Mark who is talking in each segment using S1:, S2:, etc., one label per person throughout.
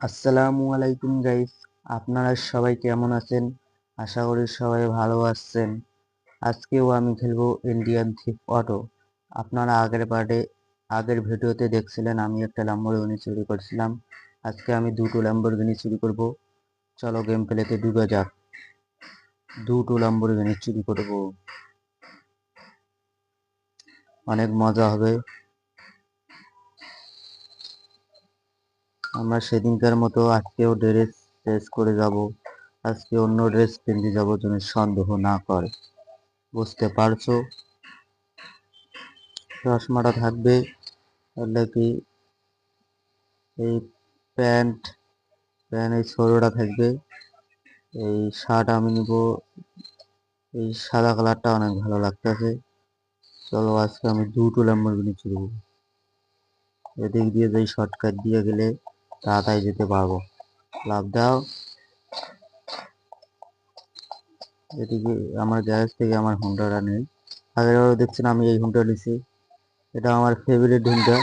S1: আসসালামু আলাইকুম গাইস আপনারা সবাই কেমন আছেন? আশা করি সবাই ভালো আছেন। আজকেও আমি খেলব ইন্ডিয়ান থিপ অটো আপনারা আগের পার্টে, আগের ভিডিওতে দেখছিলেন, আমি একটা ল্যাম্বরগিনি চুরি করছিলাম। আজকে আমি দুটো ল্যাম্বরগিনি চুরি করব। চলো গেম প্লেতে ডুবে যাক। দুটো ল্যাম্বরগিনি চুরি করব। অনেক মজা হবে। আমরা সেদিনকার মতো আজকেও ড্রেস ড্রেস করে যাব। আজকে অন্য ড্রেস পিন্ধে যাব যেন সন্দেহ না করে। বুঝতে পারছ? চশমাটা থাকবে কি এই প্যান্ট প্যান্ট এই ছোড়োটা থাকবে। এই শার্ট আমি নিব, এই সাদা কালারটা অনেক ভালো লাগতেছে। চলো আজকে আমি দুটো ল্যাম্বরগিনি চুরি করব এদিক দিয়ে যাই শর্টকাট দিয়ে গেলে তাড়াতাড়ি যেতে পারব। লাভ দাও। এদিকে আমার গ্যারেজ থেকে আমার হুন্ডাটা নেই। আগের বারও দেখছেন আমি এই হুন্ডা নিছি। এটা আমার ফেভারিট হুন্ডা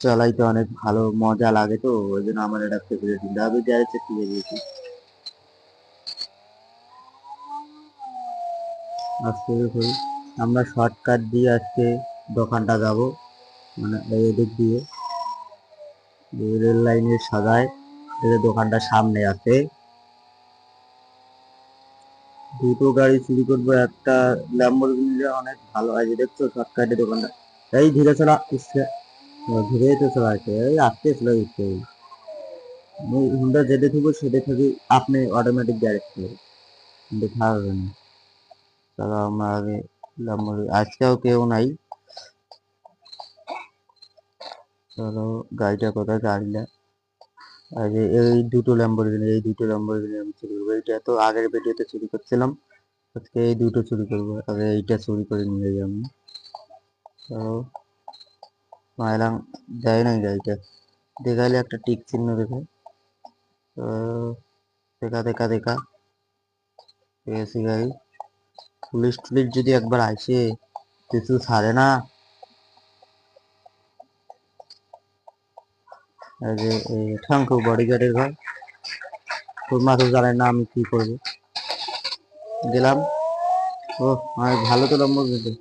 S1: চালাইতে অনেক ভালো মজা লাগে তো, ওই জন্য আমার এটা ফেভারিট হুন্ডা আমি গ্যারেজে কিনে দিয়েছি। আজকে আমরা শর্টকাট দিয়ে আজকে দোকানটা যাব। মানে এই দিক দিয়ে। রেল লাইনের সাদায় দোকানটা সামনে আছে। দুটো গাড়ি চুরি করব, একটা ল্যাম্বরগিনি অনেক ভালো। আছে দেখছ শর্টকাটে দোকানটা। এই ধীরে চলা ইচ্ছে ধীরে তো চলাইছে এই আস্তে চলে দিচ্ছে হুন্ডা যেতে থাকব সেটা থেকে আপনি অটোমেটিক গ্যারেজ করবে কিন্তু থাকবে না চলো আমরা আগে আজকেও কেউ নাই। চলো, গাড়িটা কোথায়? গাড়িটা। আর এই- দুটো ল্যাম্বরগিনি এই দুটো ল্যাম্বরগিনি আমি চুরি করব। এইটা তো আগের ভিডিওতে চুরি করছিলাম। আজকে এই দুটো চুরি করব। আগে এইটা চুরি করে নিয়ে যাই আমি। চলো। মাইলাম, দেয় নাই গাড়িটা। দেখাইলে একটা টিক চিহ্ন দেখে। তো, দেখা দেখা দেখা। পেয়েছি গাড়ি। পুলিশ টুলিশ যদি একবার আসে, কিছু ছাড়ে না। যে ঠাঙ্কু বডিগার্ডের ঘর তোর মাথা জানে না আমি কি করব। গেলাম। ও অনেক ভালো তো নম্বর কিন্তু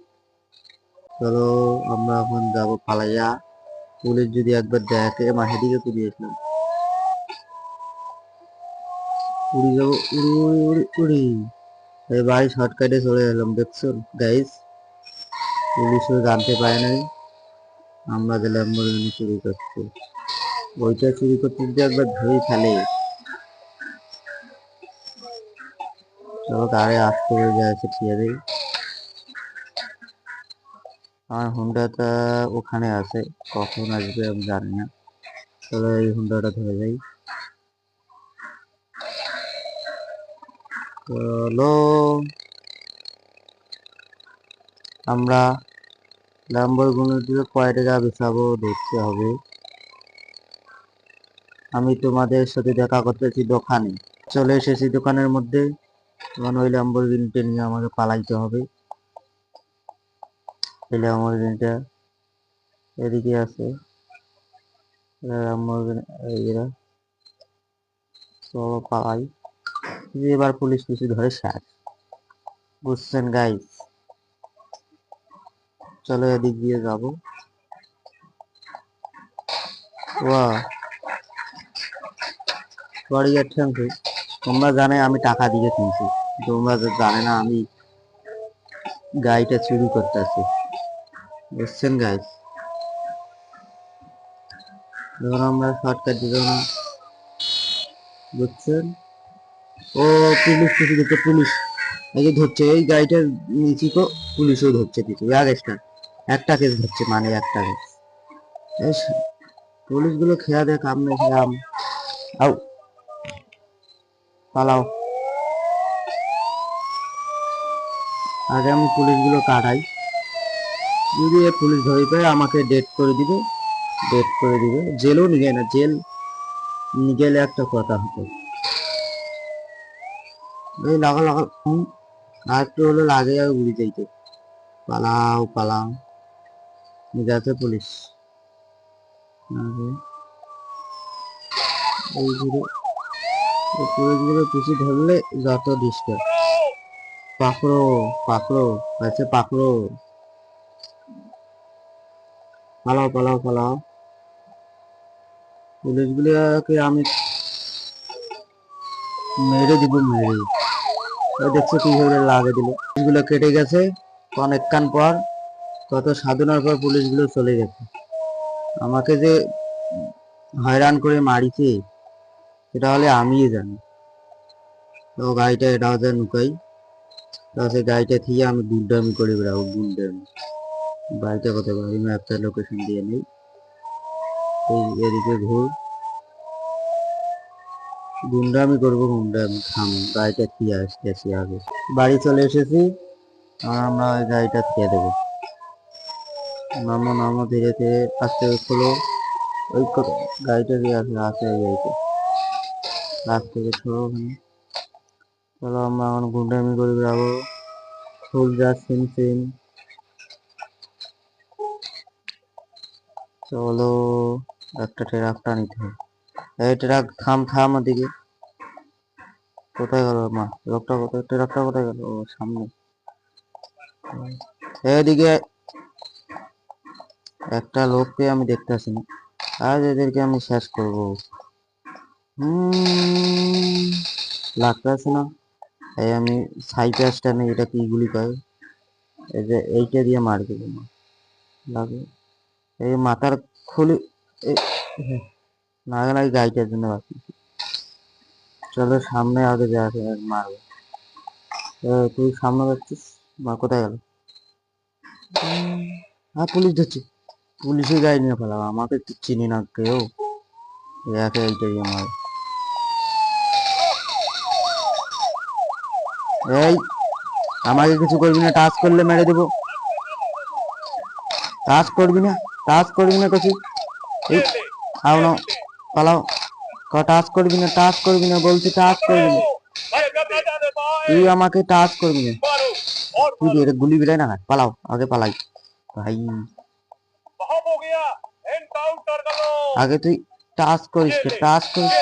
S1: চলো, আমরা এখন যাব পালাইয়া পুলিশ যদি একবার দেখে মা হেদিকে তুলি আসলাম। উড়ি যাব, উড়ি উড়ি উড়ি উড়ি। এই বাড়ি শর্টকাটে চলে এলাম, দেখছ? গাইস পুলিশও জানতে পারে নাই। আমরা ল্যাম্বরগিনি চুরি করছি। ওইটা চুরি করতে যদি একবার ধরেই ফেলে। চলো গাড়ি আসতে হয়ে যায় ঠিয়ে দেই আমার হুন্ডাটা ওখানে আছে, কখন আসবে আমি জানি না। চলো এই হুন্ডাটা ধরে যাই। চলো। আমরা ল্যাম্বরগিনি দিয়ে কয় টাকা বেচাবো দেখতে হবে। আমি তোমাদের সাথে দেখা করতেছি দোকানে। চলে এসেছি দোকানের মধ্যে। তখন ওই ল্যাম্বরগিনিটা নিয়ে আমাকে পালাইতে হবে। এই ল্যাম্বরগিনিটা এদিকে আছে। চলো পালাই। এবার পুলিশ কিছু ধরে শেষ বুঝছেন গাইস চলো এদিক দিয়ে যাব। ওয়া। বডিগার্ড থ্যাংক ইউ তোমরা জানে আমি টাকা দিয়ে কিনছি। তোমরা জানে না আমি গাড়িটা চুরি করতেছি বুঝছেন গাইস যখন আমরা শর্টকাট দিব না। বুঝছেন? ও, পুলিশ কিছু দিচ্ছে, পুলিশ। এই যে ধরছে, এই গাড়িটা নিচি তো পুলিশও ধরছে কিছু। আগেরটা একটা কেস ধরছে মানে একটা কেস পুলিশগুলো খেয়া দেখ, আমরা খেলাম। আও পালাও। আগে আমি পুলিশগুলো কাটাই। যদি এ পুলিশ ধরে পায় আমাকে ডেট করে দিবে ডেট করে দিবে। জেলও নিয়ে না, জেল নিয়ে গেলে একটা কথা হতো। এই লাগা লাগা আর একটু হলো লাগে আর উড়ে যাইতে। পালাও পালাও। যাচ্ছে পুলিশ। আগে। এই ঘুরে পুলিশগুলো পিছু ধরলে যত ডিস্টার্ব পাকড়ো পাকড়ো আছে পাকড়ো। পালাও পালাও পালাও। পুলিশগুলোকে আমি মেরে দিব, মেরে ওই দেখছ কীভাবে লাগে দিল। পুলিশগুলো কেটে গেছে অনেকক্ষণ পর কত সাধনার পর পুলিশগুলো চলে গেছে। আমাকে যে হয়রান করে মারিছে সেটা হলে আমিই জানি। তো গাড়িটা এটা হচ্ছে নুকাই সেই গাড়িটা থেকে আমি গুন্ডামি করে বেড়াবো গুন্ডামি বাড়িটা পাবো আমি একটা লোকেশন দিয়ে নেই। এদিকে ঘুর। গুন্ডামি করব গুন্ডামি থামো। গাড়িটা খেয়ে আসতেছি আগে বাড়ি চলে এসেছি। আর আমরা ওই গাড়িটা খেয়ে দেবো। নামো নামো, ধীরে ধীরে, আস্তে খোলো। ওই গাড়িটা দিয়ে আছে আছে ওই গাড়িতে। রাত ছোড়ো ওখানে। চলো আমরা এখন গুন্ডামি করে বেড়াবো যা সিন সিন। চলো, একটা ট্রাকটা নিতে হবে। এই ট্রাক, থাম থাম ওদিকে। কোথায় গেল? মা, লোকটা কোথায়? ট্রাকটা কোথায় গেল? ও, সামনে। এদিকে একটা লোককে আমি দেখতে আসি না আজ এদেরকে আমি শেষ করব। লাগতেছে না। এই আমি সাইকাসটা নেই এটা কি গুলি করে এই যে এইটা দিয়ে মার দেবো লাগে। এই মাথার খুলি হ্যাঁ, না গেলে এই গাড়িটার জন্য বাকি চলো সামনে আগে যা আছে মারবো তুই সামনে যাচ্ছিস? মা কোথায় গেল? হ্যাঁ পুলিশ ধরছে। পুলিশের গাড়ি নিয়ে ফেলাবো আমাকে চিনি না কেউ। একে এইটা দিয়ে মার। এই আমাকে কিছু করবি না টাচ করলে মেরে দেবো। টাচ করবি না টাচ করবি না কিছু আও না পালাও। টাচ করবি না টাচ করবি না বলছি টাচ করবি না। তুই আমাকে টাচ করবি না। তুই এর গুলি বিলাই না পালাও আগে পালাই। ভাই। আগে তুই টাচ করিস টাচ করিস।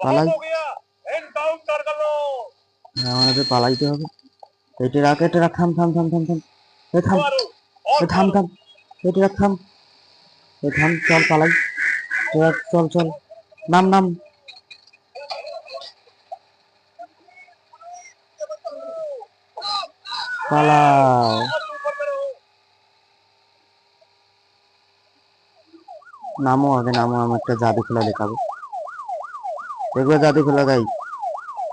S1: পালাই।
S2: হ্যাঁ,
S1: আমাদের পালাইতে হবে। এটা রাখ এটা রাখ থাম থাম থাম থাম থাম। এ থাম এ থাম থাম এটা রাখ থাম। এ থাম চল পালাই। চল চল। নাম নাম। পালাও। নামো আগে নামো আমার একটা জাদু খোলা দেখাবো। এগুলো জাদু খেলা দেয়।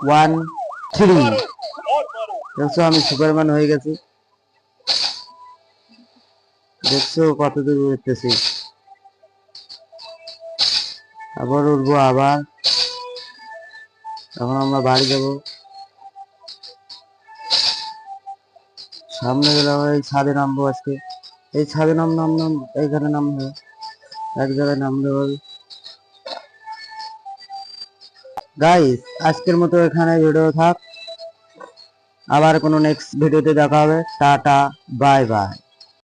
S1: ওয়ান থ্রি দেখছ আমি সুপারম্যান হয়ে গেছি। দেখছ কত দূর উঠতেছি। আবার উঠবো আবার। এখন আমরা বাড়ি যাব। সামনে গেলে এই ছাদে নামবো আজকে। এই ছাদে নাম নাম নাম এইখানে নাম হবে এক জায়গায় নাম হবে। গাইস আজকের মতো এখানে ভিডিও থাক। আবার কোনো নেক্সট ভিডিওতে দেখা হবে। Tata bye bye